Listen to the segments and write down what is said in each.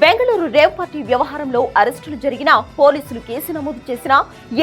Bengaluru rave party వ్యవహారంలో అరెస్టులు జరిగినా పోలీసులు కేసు నమోదు చేసినా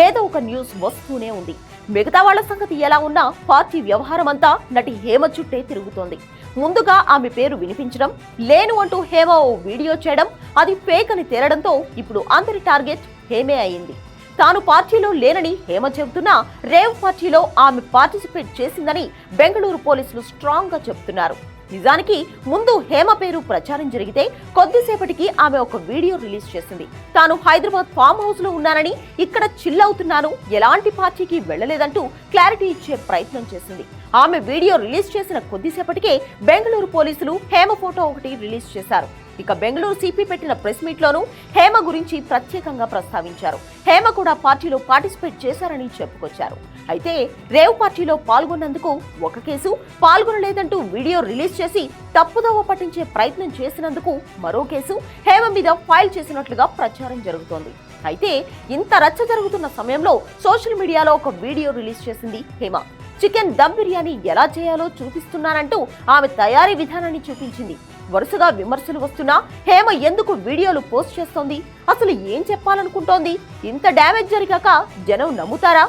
ఏదో ఒక న్యూస్ వస్తూనే ఉంది. మిగతా వాళ్ళ సంగతి ఎలా ఉన్నా పార్టీ వ్యవహారం అంతా నటి హేమ చుట్టే తిరుగుతోంది. ముందుగా ఆమె పేరు వినిపించడం లేను అంటూ హేమ ఓ వీడియో చేయడం అది ఫేక్ అని తేలడంతో ఇప్పుడు అందరి టార్గెట్ హేమే అయింది తాను పార్టీలో లేనని హేమ చెబుతున్నా రేవ్ పార్టీలో ఆమె పార్టిసిపేట్ చేసిందని బెంగళూరు పోలీసులు స్ట్రాంగ్గా చెబుతున్నారు. నిజానికి ముందు హేమ పేరు ప్రచారం జరిగితే కొద్దిసేపటికి ఆమె ఒక వీడియో రిలీజ్ చేసింది. తాను హైదరాబాద్ ఫామ్ హౌస్లో ఉన్నానని ఇక్కడ చిల్ అవుతున్నాను ఎలాంటి పార్టీకి వెళ్ళలేదంటూ క్లారిటీ ఇచ్చే ప్రయత్నం చేసింది. ఆమె వీడియో రిలీజ్ చేసిన కొద్దిసేపటికే బెంగళూరు పోలీసులు హేమ ఫోటో ఒకటి రిలీజ్ చేశారు. ఇక బెంగళూరు సిపి పెట్టిన ప్రెస్ మీట్లోనూ హేమ గురించి ప్రత్యేకంగా ప్రస్తావించారు. హేమ కూడా పార్టీలో పార్టిసిపేట్ చేశారని చెప్పుకొచ్చారు. అయితే రేవ్ పార్టీలో పాల్గొన్నందుకు ఒక కేసు పాల్గొనలేదంటూ వీడియో రిలీజ్ చేసి తప్పుదోవ పట్టించే ప్రయత్నం చేసినందుకు మరో కేసు హేమ మీద ఫైల్ చేసినట్లుగా ప్రచారం జరుగుతోంది. అయితే ఇంత రచ్చ జరుగుతున్న సమయంలో సోషల్ మీడియాలో ఒక వీడియో రిలీజ్ చేసింది హేమ. చికెన్ దమ్ బిర్యానీ ఎలా చేయాలో చూపిస్తున్నానంటూ ఆమె తయారీ విధానాన్ని చూపించింది. వరుసగా విమర్శలు వస్తున్నా హేమ ఎందుకు వీడియోలు పోస్ట్ చేస్తోంది? అసలు ఏం చెప్పాలనుకుంటోంది? ఇంత డ్యామేజ్ జరిగాక జనం నమ్ముతారా?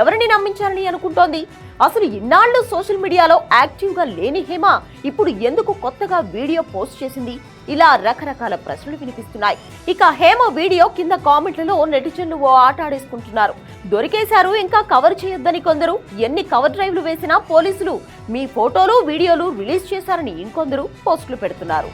ఎవరిని నమ్మించాలని అనుకుంటోంది? అసలు ఇన్నాళ్ళు సోషల్ మీడియాలో యాక్టివ్గా లేని హేమ ఇప్పుడు ఎందుకు కొత్తగా వీడియో పోస్ట్ చేసింది? ఇలా రకరకాల ప్రశ్నలు వినిపిస్తున్నాయి. ఇక హేమ వీడియో కింద కామెంట్లలో నెటిజన్లు ఓ ఆట ఆడేసుకుంటున్నారు. దొరికేశారు ఇంకా కవర్ చేయొద్దని కొందరు. ఎన్ని కవర్ డ్రైవ్లు వేసినా పోలీసులు మీ ఫోటోలు వీడియోలు రిలీజ్ చేశారని ఇంకొందరు పోస్టులు పెడుతున్నారు.